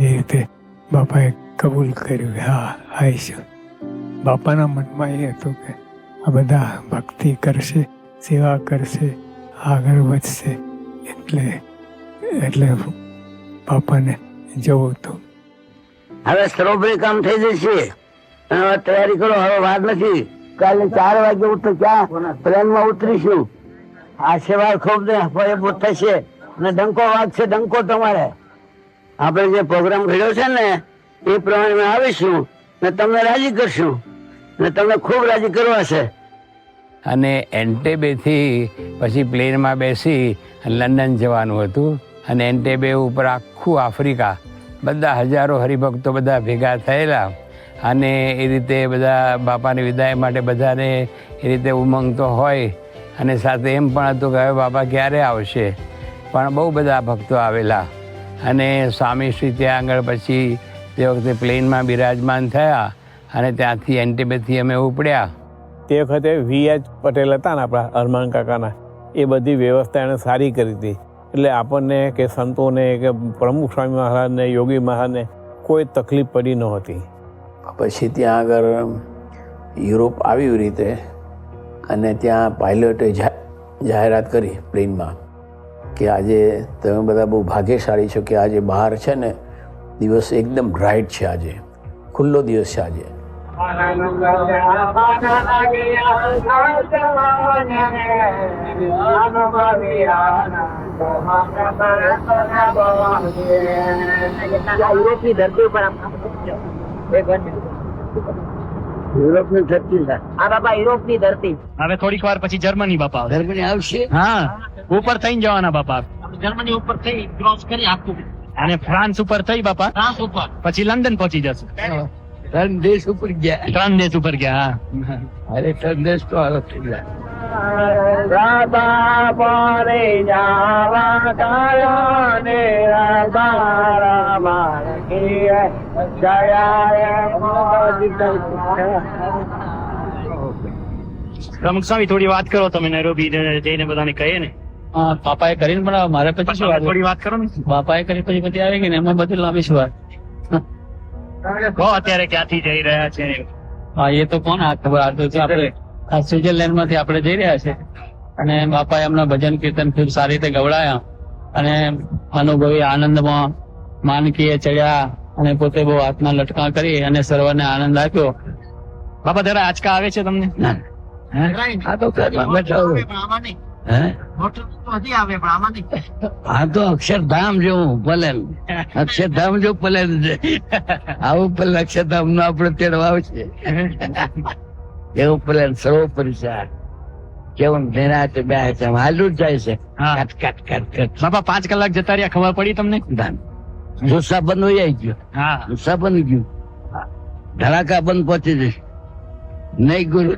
એ રીતે બાપાએ કબૂલ કર્યું કે હા આવીશું બાપાના મનમાં એ હતું કે આ બધા ભક્તિ કરશે, સેવા કરશે, આગળ વધશે, એટલે એટલે પાપાને જવું હતું. હવે સ્ટ્રોબેરી કામ થઈ જશે. તૈયારી કરો, હવે વાત નથી. કાલે ચાર વાગે ઉઠો, ક્યાં? ક્યાં પ્લેનમાં ઉતરીશું. આ સેવા ખૂબ ને ફળે થશે. ને ડંકો વાગશે, ડંકો તમારે. આપણે જે પ્રોગ્રામ કર્યો છે ને, એ પ્રમાણે આવીશું ને તમને રાજી કરશું. ને તમને ખૂબ રાજી કરવા છે. અને એન્ટેબેથી પછી પ્લેનમાં બેસી લંડન જવાનું હતું. અને એન્ટેબે ઉપર આખું આફ્રિકા બધા હજારો હરિભક્તો બધા ભેગા થયેલા. અને એ રીતે બધા બાપાની વિદાય માટે બધાને એ રીતે ઉમંગ તો હોય. અને સાથે એમ પણ હતું કે હવે બાપા ક્યારે આવશે? પણ બહુ બધા ભક્તો આવેલા. અને સ્વામીશ્રી ત્યાં આગળ પછી તે વખતે પ્લેનમાં બિરાજમાન થયા અને ત્યાંથી એન્ટીબેથી અમે ઉપડ્યા. તે વખતે વી એચ પટેલ હતા ને આપણા હરમાન કાકાના એ બધી વ્યવસ્થા એણે સારી કરી હતી. એટલે આપણને કે સંતોને કે પ્રમુખ સ્વામી મહારાજને યોગી મહારાજને કોઈ તકલીફ પડી નહોતી પછી ત્યાં આગળ યુરોપ આવી રીતે અને ત્યાં પાયલોટે જાહેરાત કરી પ્લેનમાં. કે આજે તમે બધા બહુ ભાગ્યશાળી છો કે આજે બહાર છે ને દિવસ એકદમ બ્રાઇટ છે આજે. ખુલ્લો દિવસ છે આજે. ધરતી ઉપર યુરોપની ધરતી હા બાપા યુરોપની ધરતી. હવે થોડીક વાર પછી જર્મની બાપા જર્મની આવશે? હા ઉપર થઈને જવાના બાપા. જર્મની ઉપર થઈ ક્રોસ કરી આખું અને ફ્રાન્સ ઉપર થઈ બાપા. ફ્રાન્સ ઉપર. પછી લંડન પહોંચી જશે. ત્રણ દેશ ઉપર ગયા. ત્રણ દેશ ઉપર ગયા હા. અરે ત્રણ દેશ તો અલગ થઈ ગયા. રાધા પારે જાવા કાયા ને રાધા રામા કે પ્રમુખ સ્વામી થોડી વાત કરો તમે નૈરોબી જઈને બધાને કહીએ ને. પાપાએ કરીને પણ મારે પછી શું થોડી વાત કરો ને. બાપાએ કરી પછી બધી આવે કે ને એમાં બધી લાવીશું વાત. અત્યારે ક્યાંથી જઈ રહ્યા છે હા એ તો કોણ આ ખબર? આ તો આપણે આ સ્વિટરલેન્ડમાંથી આપડે જઈ રહ્યા છે. અને બાપાએ એમના ભજન કીર્તન ખૂબ સારી રીતે ગવડાયા. અને અનુભવી આનંદમાં માનકીએ ચડ્યા. અને પોતે બહુ હાથના લટકા કરી અને સર્વને આનંદ આપ્યો. બાપા જરા આંચકા આવે છે તમને? અક્ષરધામ જેવું ભલે અક્ષરધામ જેવું ભલે આવું ભલે અક્ષરધામનું આપડે તેડવા આવશે એવું ભલે સર્વ પરિસર કેવું નિરાતે બે હાલું જાય છે. Cut cut cut cut. બાપા પાંચ કલાક જતા રહ્યા ખબર પડી તમને? જુસ્સા બંધ હોય ગયો. જુસ્સા બંધ ગયું. ધડાકા બંધ પહોંચી જશે. નહીં ગુરુ.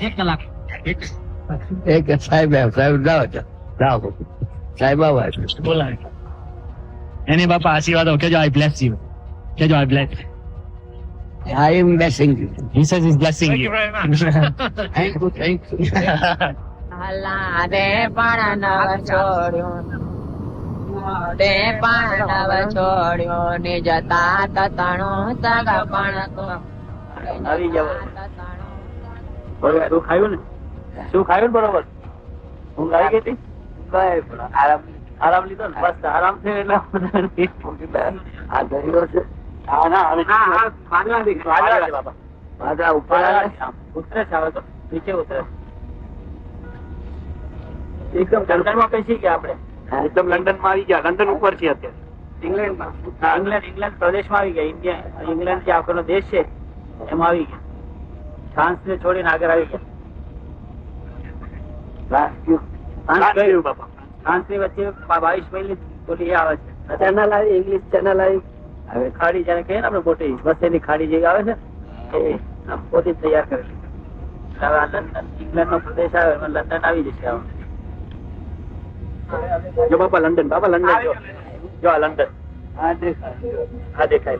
એક કલાક. એક. સાહેબ સાહેબ જાઓ જાઓ. સાહેબ આવા. બોલાવે. એને બાપા આશીર્વાદ કેજો આઈ બ્લેસ યુ કેજો I bless I am blessing you. He says he's blessing you. Thank you, thank you. તે પાંડવ છોડ્યો ને જતા તતણું સગપણ તો આવી જાવ શું ખાયું ને? શું ખાયું ને બરોબર? ઊંઘ આવી ગઈ હતી? આરામ આરામ લીધો ને? બસ આરામ થયો એટલે આ ગરીબો છે. ઉતરે છે હવે તો. નીચે ઉતરે એકદમ જંગલમાં પેસી ગયા આપડે એકદમ લંડનમાં આવી ગયા. લંડન ઉપર છે અત્યારે. ઇંગ્લેન્ડમાં. ઇંગ્લેન્ડ ઇંગ્લેન્ડ પ્રદેશમાં આવી ગયા. ઇન્ડિયા ઇંગ્લેન્ડ જે આપણો દેશ છે એમાં આવી ગયા. ફ્રાન્સ ને છોડીને આગળ આવી ગયા. ફ્રાન્સની વચ્ચે બાવીસ મહિલ બોલી આવે છે. ચેનલ આવી ઇંગ્લિશ ચેનલ આવી. હવે ખાડી જયારે કહીએ ને આપણે મોટી બસ એની ખાડી જે આવે છે એ પોતે તૈયાર કરે છે. લંડન ઇંગ્લેન્ડ નો પ્રદેશ આવે લંડન આવી જશે આપણે જો બાપા લંડન બાપા લંડન જો. જો આ લંડન. હા દેખાય. હા દેખાય.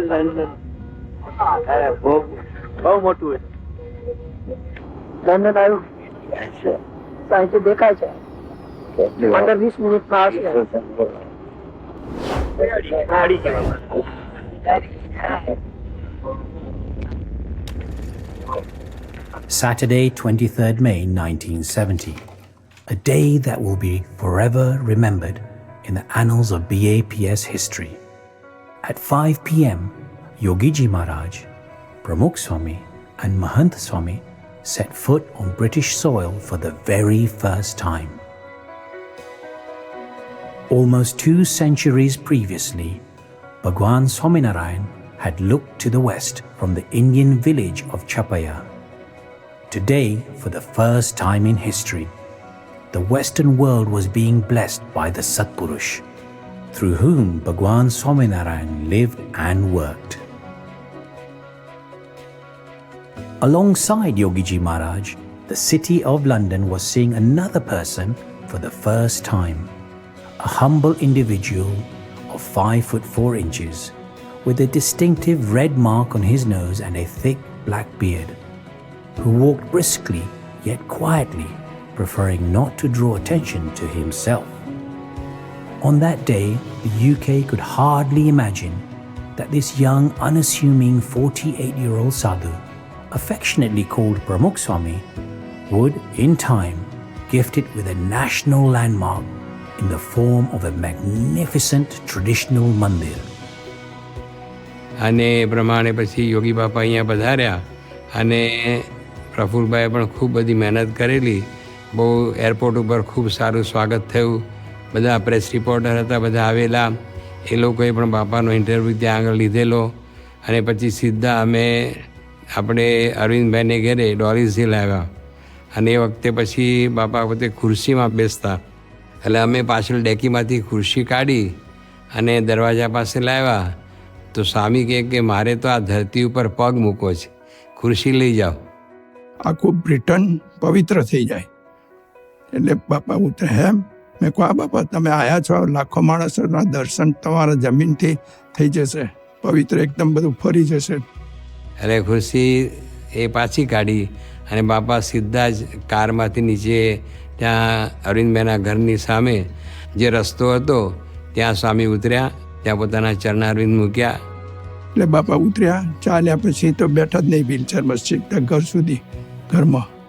લંડન. બહુ બહુ મોટું લંડન આવ્યું? સાંજે દેખાય છે. પંદર વીસ મિનિટમાં આવશે Saturday, 23rd May 1970. A day that will be forever remembered in the annals of BAPS history. At 5 pm, Yogiji Maharaj, Pramukh Swami, and Mahant Swami set foot on British soil for the very first time. Almost two centuries previously, Bhagwan Swaminarayan had looked to the west from the Indian village of Chapaya. Today, for the first time in history, the Western world was being blessed by the Satpurush, through whom Bhagwan Swaminarayan lived and worked. Alongside Yogiji Maharaj, the city of London was seeing another person for the first time. A humble individual of 5 foot 4 inches, with a distinctive red mark on his nose and a thick black beard who walked briskly yet quietly, preferring not to draw attention to himself. On that day, the UK could hardly imagine that this young, unassuming 48 year old sadhu, affectionately called Pramukh Swami, would, in time, gift it with a national landmark in the form of a magnificent traditional mandir. અને એ પ્રમાણે પછી યોગી બાપા અહીંયા પધાર્યા અને પ્રફુલભાઈએ પણ ખૂબ બધી મહેનત કરેલી. બહુ એરપોર્ટ ઉપર ખૂબ સારું સ્વાગત થયું. બધા પ્રેસ રિપોર્ટર હતા, બધા આવેલા. એ લોકોએ પણ બાપાનો ઇન્ટરવ્યૂ ત્યાં આગળ લીધેલો. અને પછી સીધા અમે આપણે અરવિંદભાઈને ઘેરે ડોરીસથી લાવ્યા. અને એ વખતે પછી બાપા પોતે ખુરશીમાં બેસતા. એટલે અમે પાછળ ડેકીમાંથી ખુરશી કાઢી અને દરવાજા પાસે લાવ્યા. તો સ્વામી કહે કે મારે તો આ ધરતી ઉપર પગ મૂકો છે. ખુરશી લઈ જાઓ. આખું બ્રિટન પવિત્ર થઈ જાય. એટલે બાપા ઉતરે હેમ? મેં કહું આ બાપા તમે આવ્યા છો લાખો માણસોના દર્શન તમારા જમીનથી થઈ જશે પવિત્ર એકદમ બધું ફરી જશે. એટલે ખુરશી એ પાછી કાઢી અને બાપા સીધા જ કારમાંથી નીચે ત્યાં અરવિંદભાઈના ઘરની સામે જે રસ્તો હતો ત્યાં સ્વામી ઉતર્યા ત્યાં પોતાના ચરણારવિંદ મૂક્યા. એટલે બાપા ઉતર્યા ચાલ્યા પછી તો બેઠા જ નહીં વ્હીલચેરમાં સીધા ઘર સુધી. ઘરમાં.